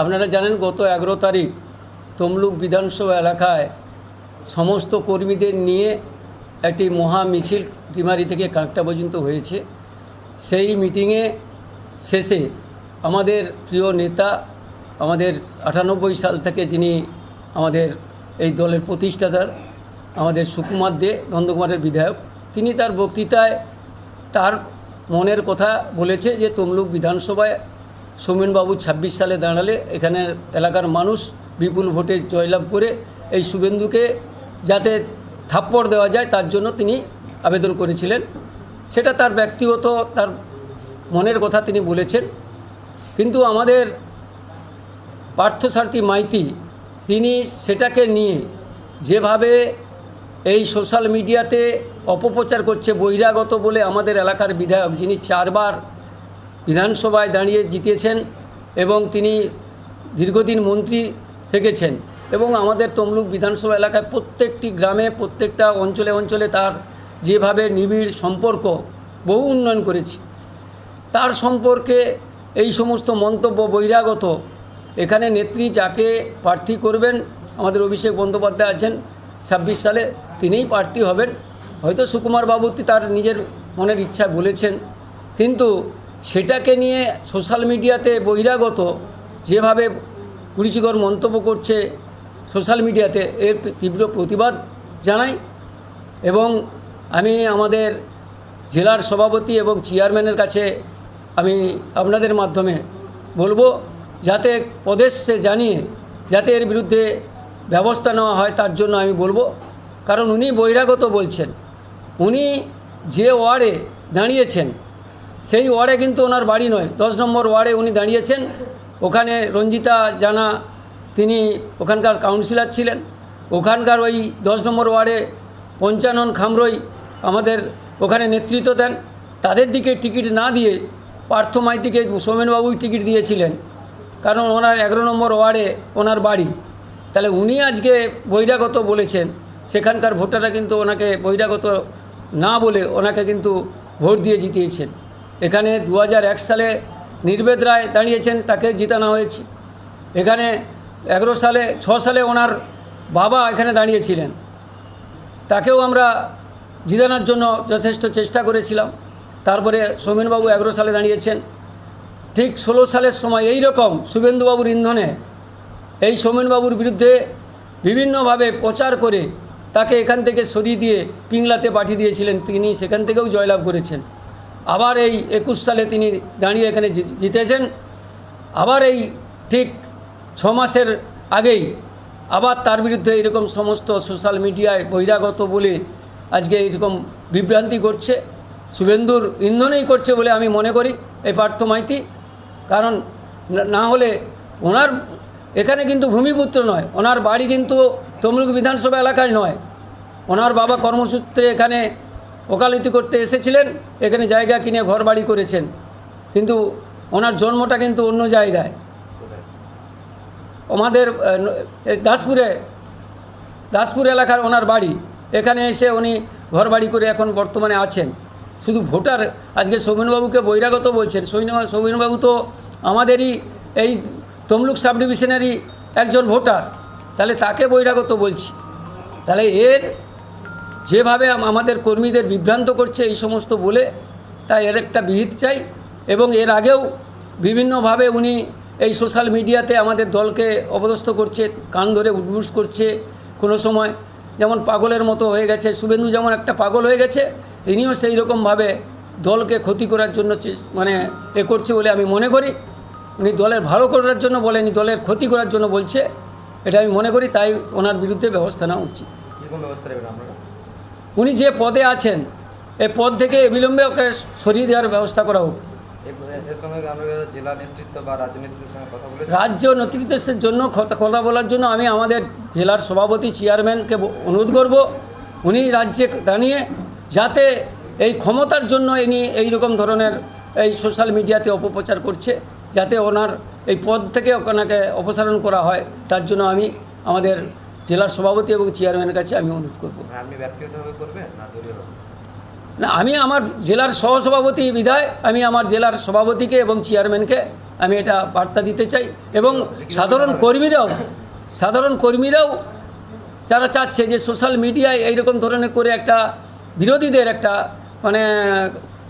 আপনারা জানেন গত এগারো তারিখ তমলুক বিধানসভা এলাকায় সমস্ত কর্মীদের নিয়ে একটি মহা মিছিল টিমারি থেকে কাঁকটা পর্যন্ত হয়েছে। সেই মিটিংয়ে শেষে আমাদের প্রিয় নেতা, আমাদের আটানব্বই সাল থেকে যিনি আমাদের এই দলের প্রতিষ্ঠাতা আমাদের সুকুমার দে, নন্দকুমারের বিধায়ক, তিনি তার বক্তৃতায় তার মনের কথা বলেছে যে তমলুক বিধানসভায় সৌমেনবাবু ছাব্বিশ সালে দাঁড়ালে এখানের এলাকার মানুষ বিপুল ভোটে জয়লাভ করে এই শুভেন্দুকে যাতে থাপ্পড় দেওয়া যায়, তার জন্য তিনি আবেদন করেছিলেন। সেটা তার ব্যক্তিগত, তার মনের কথা তিনি বলেছেন। কিন্তু আমাদের পার্থসারথী মাইতি, তিনি সেটাকে নিয়ে যেভাবে এই সোশ্যাল মিডিয়াতে অপপ্রচার করছে বহিরাগত বলে আমাদের এলাকার বিধায়ক, যিনি চারবার বিধানসভায় দাঁড়িয়ে জিতেছেন এবং তিনি দীর্ঘদিন মন্ত্রী থেকেছেন এবং আমাদের তমলুক বিধানসভা এলাকায় প্রত্যেকটি গ্রামে, প্রত্যেকটা অঞ্চলে অঞ্চলে তার যেভাবে নিবিড় সম্পর্ক বহু উন্নয়ন করেছে। তার সম্পর্কে এই সমস্ত মন্তব্য বহিরাগত। এখানে নেত্রী যাকে প্রার্থী করবেন, আমাদের অভিষেক বন্দ্যোপাধ্যায় আছেন, ছাব্বিশ সালে তিনিই প্রার্থী হবেন। হয়তো সুকুমার বাবু তার নিজের মনের ইচ্ছা বলেছেন। কিন্তু সেটাকে নিয়ে সোশ্যাল মিডিয়াতে বহিরাগত যেভাবে কুরুচিকর মন্তব্য করছে সোশ্যাল মিডিয়াতে, এর তীব্র প্রতিবাদ জানাই এবং আমি আমাদের জেলার সভাপতি এবং চেয়ারম্যানের কাছে আমি আপনাদের মাধ্যমে বলব, যাতে প্রদেশে জানিয়ে যাতে এর বিরুদ্ধে ব্যবস্থা নেওয়া হয় তার জন্য আমি বলব। কারণ উনি বহিরাগত বলছেন। উনি যে ওয়ার্ডে দাঁড়িয়েছেন সেই ওয়ার্ডে কিন্তু ওনার বাড়ি নয়। দশ নম্বর ওয়ার্ডে উনি দাঁড়িয়েছেন। ওখানে রঞ্জিতা জানা, তিনি ওখানকার কাউন্সিলর ছিলেন। ওখানকার ওই দশ নম্বর ওয়ার্ডে পঞ্চানন খামরই আমাদের ওখানে নেতৃত্ব দেন। তাদের দিকে টিকিট না দিয়ে পার্থ মাইতিকে সৌমেনবাবুই টিকিট দিয়েছিলেন। কারণ ওনার এগারো নম্বর ওয়ার্ডে ওনার বাড়ি। তাহলে উনি আজকে বহিরাগত বলেছেন। সেখানকার ভোটাররা কিন্তু ওনাকে বহিরাগত না বলে ওনাকে কিন্তু ভোট দিয়ে জিতিয়েছেন। এখানে দু হাজার এক সালে নির্বেদ রায় দাঁড়িয়েছেন, তাকে জিতানো হয়েছে। এখানে এগারো সালে, ছ সালে ওনার বাবা এখানে দাঁড়িয়েছিলেন। তাকেও আমরা জিতানোর জন্য যথেষ্ট চেষ্টা করেছিলাম। তারপরে সৌমেনবাবু এগারো সালে দাঁড়িয়েছেন। ঠিক ষোলো সালের সময় এই রকম শুভেন্দুবাবুর ইন্ধনে এই সৌমেনবাবুর বিরুদ্ধে বিভিন্নভাবে প্রচার করে তাকে এখান থেকে সরিয়ে দিয়ে পিংলাতে পাঠিয়ে দিয়েছিলেন। তিনি সেখান থেকেও জয়লাভ করেছেন। আবার এই একুশ সালে তিনি দাঁড়িয়ে এখানে জিতেছেন। আবার এই ঠিক ছ মাসের আগেই আবার তার বিরুদ্ধে এরকম সমস্ত সোশ্যাল মিডিয়ায় বহিরাগত বলে আজকে এইরকম বিভ্রান্তি করছে। শুভেন্দুর ইন্ধনেই করছে বলে আমি মনে করি, এই পার্থ মাইতি। কারণ না হলে ওনার, এখানে কিন্তু ভূমিপুত্র নয়, ওনার বাড়ি কিন্তু তমলুক বিধানসভা এলাকায় নয়। ওনার বাবা কর্মসূত্রে এখানে ওকালতি করতে এসেছিলেন, এখানে জায়গা কিনে ঘর বাড়ি করেছেন। কিন্তু ওনার জন্মটা কিন্তু অন্য জায়গায়। আমাদের দাসপুরে, দাসপুর এলাকার ওনার বাড়ি। এখানে এসে উনি ঘর বাড়ি করে এখন বর্তমানে আছেন। শুধু ভোটার, আজকে সৌমেনবাবুকে বহিরাগত বলছেন। সৌমেন- সৌমেনবাবু তো আমাদেরই এই তমলুক সাব ডিভিশনেরই একজন ভোটার। তাহলে তাকে বহিরাগত বলছি। তাহলে এর যেভাবে আমাদের কর্মীদের বিভ্রান্ত করছে এই সমস্ত বলে তাই এর একটা বিহিত চাই এবং এর আগেও বিভিন্নভাবে উনি এই সোশ্যাল মিডিয়াতে আমাদের দলকে অপদস্থ করছে, কান ধরে উদ্বুস করছে কোনো সময়। যেমন পাগলের মতো হয়ে গেছে, শুভেন্দু যেমন একটা পাগল হয়ে গেছে, ইনিও সেই রকমভাবে দলকে ক্ষতি করার জন্য মানে এ করছে বলে আমি মনে করি। উনি দলের ভালো করার জন্য বলেনি দলের ক্ষতি করার জন্য বলছে, এটা আমি মনে করি, তাই ওনার বিরুদ্ধে ব্যবস্থা নেওয়া উচিত। ব্যবস্থা উনি যে পদে আছেন এই পদ থেকে বিলম্বে ওকে সরিয়ে দেওয়ার ব্যবস্থা করা হোক। রাজ্য নেতৃত্বের জন্য কথা কথা বলার জন্য আমি আমাদের জেলার সভাপতি চেয়ারম্যানকে অনুরোধ করব। উনি রাজ্যে দাঁড়িয়ে যাতে এই ক্ষমতার জন্য ইনি এই রকম ধরনের এই সোশ্যাল মিডিয়াতে অপপ্রচার করছে যাতে ওনার এই পদ থেকে ওনাকে অপসারণ করা হয় তার জন্য আমি আমাদের জেলার সভাপতি এবং চেয়ারম্যানের কাছে আমি অনুরোধ করব। মানে না আমি আমার জেলার সহসভাপতি বিধায় আমি আমার জেলার সভাপতিকে এবং চেয়ারম্যানকে আমি এটা বার্তা দিতে চাই এবং সাধারণ কর্মীরাও সাধারণ কর্মীরাও যারা চাচ্ছে যে সোশ্যাল মিডিয়ায় এইরকম ধরনের করে একটা বিরোধীদের একটা মানে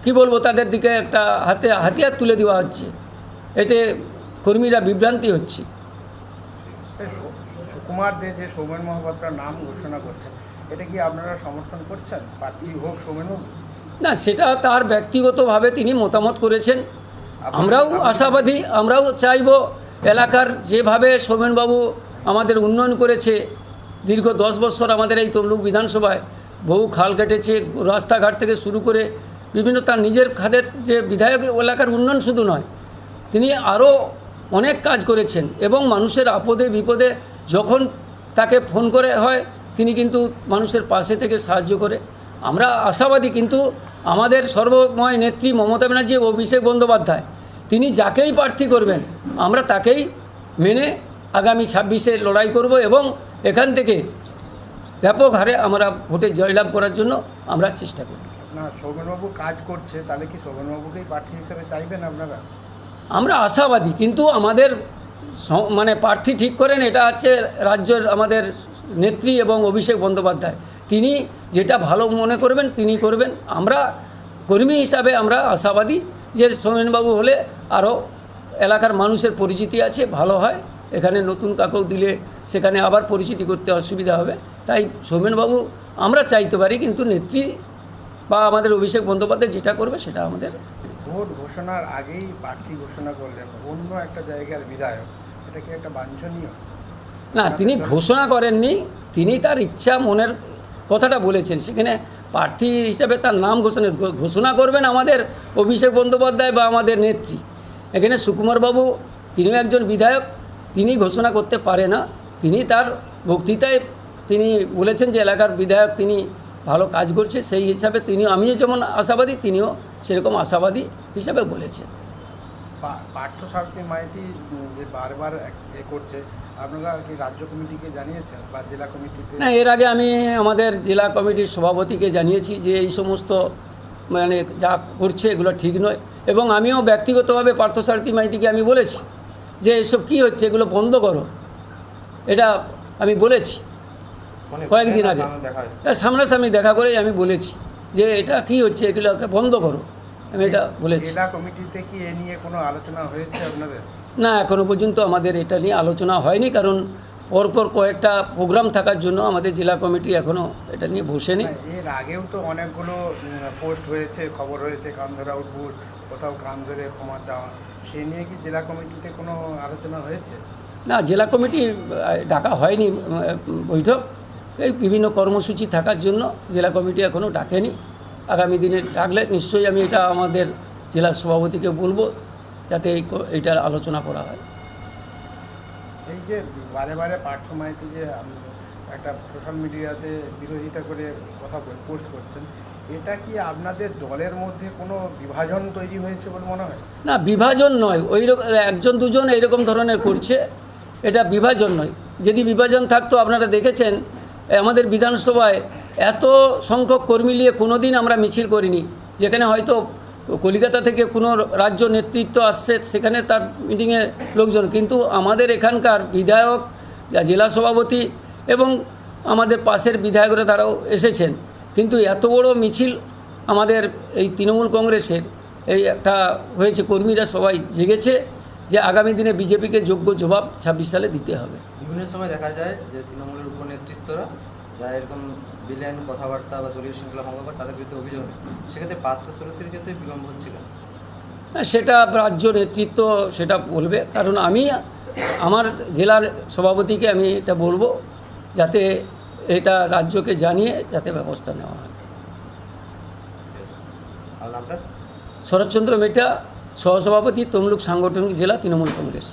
কি বলব তাদের দিকে একটা হাতে হাতিয়ার তুলে দেওয়া হচ্ছে। এতে কর্মীরা বিভ্রান্তি হচ্ছে। সুকুমার দে যে সৌমেন মহাপাত্রার নাম ঘোষণা করছেন এটা কি আপনারা সমর্থন করছেন? প্রার্থী হোক সৌমেনবাবু না সেটা তার ব্যক্তিগতভাবে তিনি মতামত করেছেন। আমরাও আশাবাদী আমরাও চাইব এলাকার যেভাবে সোমেনবাবু আমাদের উন্নয়ন করেছে দীর্ঘ দশ বছর আমাদের এই তমলুক বিধানসভায় বহু খাল কেটেছে রাস্তাঘাট থেকে শুরু করে বিভিন্ন তার নিজের খাদের যে বিধায়ক এলাকার উন্নয়ন শুধু নয় তিনি আরও অনেক কাজ করেছেন এবং মানুষের আপদে বিপদে যখন তাকে ফোন করে হয় তিনি কিন্তু মানুষের পাশে থেকে সাহায্য করে। আমরা আশাবাদী কিন্তু আমাদের সর্বময় নেত্রী মমতা ব্যানার্জি অভিষেক বন্দ্যোপাধ্যায় তিনি যাকেই প্রার্থী করবেন আমরা তাকেই মেনে আগামী ছাব্বিশে লড়াই করব এবং এখান থেকে ব্যাপক হারে আমরা ভোটে জয়লাভ করার জন্য আমরা চেষ্টা করব। না সৌমেনবাবু কাজ করছে তাহলে কি সৌমেনবাবুকেই প্রার্থী হিসেবে চাইবেন আপনারা? আমরা আশাবাদী কিন্তু আমাদের মানে প্রার্থী ঠিক করেন, এটা হচ্ছে রাজ্যের আমাদের নেত্রী এবং অভিষেক বন্দ্যোপাধ্যায়। তিনি যেটা ভালো মনে করবেন, তিনি করবেন। আমরা কর্মী হিসাবে আমরা আশাবাদী যে সোমেনবাবু হলে আরও এলাকার মানুষের পরিচিতি আছে, ভালো হয়। এখানে নতুন কাকেও দিলে সেখানে আবার পরিচিতি করতে অসুবিধা হবে। তাই সৌমেনবাবু আমরা চাইতে পারি, কিন্তু নেত্রী বা আমাদের অভিষেক বন্দ্যোপাধ্যায় যেটা করবে সেটা আমাদের ভোট ঘোষণার আগেই প্রার্থী ঘোষণা করলেন। অন্য একটা জায়গার বিধায়ক। এটা কি একটা বাঞ্ছনীয়? না তিনি ঘোষণা করেননি তিনি তার ইচ্ছা মনের কথাটা বলেছেন। সেখানে প্রার্থী হিসেবে তার নাম ঘোষণা ঘোষণা করবেন আমাদের অভিষেক বন্দ্যোপাধ্যায় বা আমাদের নেত্রী। এখানে সুকুমারবাবু তিনিও একজন বিধায়ক তিনি ঘোষণা করতে পারে না। তিনি তার বক্তৃতায় তিনি বলেছেন যে এলাকার বিধায়ক তিনি ভালো কাজ করছে সেই হিসাবে তিনিও আমিও যেমন আশাবাদী তিনিও সেরকম আশাবাদী হিসাবে বলেছেন। পার্থ সারথী মাইতি যে বারবার এ করছে আপনারা কি রাজ্য কমিটিকে জানিয়েছেন বা জেলা কমিটিতে? না এর আগে আমি আমাদের জেলা কমিটির সভাপতিকে জানিয়েছি যে এই সমস্ত মানে যা করছে এগুলো ঠিক নয়। এবং আমিও ব্যক্তিগতভাবে পার্থসারথী মাইতিকে আমি বলেছি যে এসব কী হচ্ছে এগুলো বন্ধ করো। এটা আমি বলেছি কয়েকদিন আগে। সামনাসামনি দেখা করে আমি বলেছি যে এটা কি হচ্ছে এগুলোকে বন্ধ করো। আমি এটা বলেছি। জেলা কমিটিতে কি এ নিয়ে কোনো আলোচনা হয়েছে আপনাদের? না এখনও পর্যন্ত আমাদের এটা নিয়ে আলোচনা হয়নি কারণ পরপর কয়েকটা প্রোগ্রাম থাকার জন্য আমাদের জেলা কমিটি এখনও এটা নিয়ে বসেনি। এর আগেও তো অনেকগুলো পোস্ট হয়েছে খবর হয়েছে কান ধরা উঠবুর কোথাও কান ধরে ক্ষমা চাওয়া সে নিয়ে কি জেলা কমিটিতে কোনো আলোচনা হয়েছে? না জেলা কমিটি ডাকা হয়নি বৈঠক। এই বিভিন্ন কর্মসূচি থাকার জন্য জেলা কমিটি এখনও ডাকেনি। আগামী দিনে ডাকলে নিশ্চয়ই আমি এটা আমাদের জেলা সভাপতিকে বলব যাতে এই আলোচনা করা হয়। এই যে বারে বারে পার্থ মাইতি যে একটা সোশ্যাল মিডিয়াতে বিরোধিতা করে কথা পোস্ট করছেন এটা কি আপনাদের দলের মধ্যে কোনো বিভাজন তৈরি হয়েছে বলে মনে হয়? না বিভাজন নয়। ওই একজন দুজন এইরকম ধরনের করছে এটা বিভাজন নয়। যদি বিভাজন থাকতো আপনারা দেখেছেন আমাদের বিধানসভায় এত সংখ্যক কর্মী নিয়ে কোনো দিন আমরা মিছিল করিনি। যেখানে হয়তো কলিকাতা থেকে কোনো রাজ্য নেতৃত্ব আসছে, সেখানে তার মিটিংয়ে লোকজন। কিন্তু আমাদের এখানকার বিধায়ক, যা জেলা সভাপতি এবং আমাদের পাশের বিধায়করা তারাও এসেছেন। কিন্তু এত বড় মিছিল আমাদের এই তৃণমূল কংগ্রেসের এই একটা হয়েছে, কর্মীরা সবাই জেগেছে যে আগামী দিনে বিজেপিকে যোগ্য জবাব ছাব্বিশ সালে দিতে হবে। বিভিন্ন সময় দেখা যায় যে তৃণমূলের উপনেতৃত্বরা, যারা এরকম বিলেন কথাবার্তা বা দলীয় শৃঙ্খলা ভঙ্গ করে তাদের বিরুদ্ধে অভিযোগ নেই। সেক্ষেত্রে পার্থ সারথীর ক্ষেত্রে বিলম্ব হচ্ছিল না, সেটা রাজ্য নেতৃত্ব সেটা বলবে। কারণ আমি আমার জেলার সভাপতিকে আমি এটা বলব যাতে এটা রাজ্যকে জানিয়ে যাতে ব্যবস্থা নেওয়া হয়। শরৎচন্দ্র মেটা সহসভাপতি তমলুক সাংগঠনিক জেলা তৃণমূল কংগ্রেস।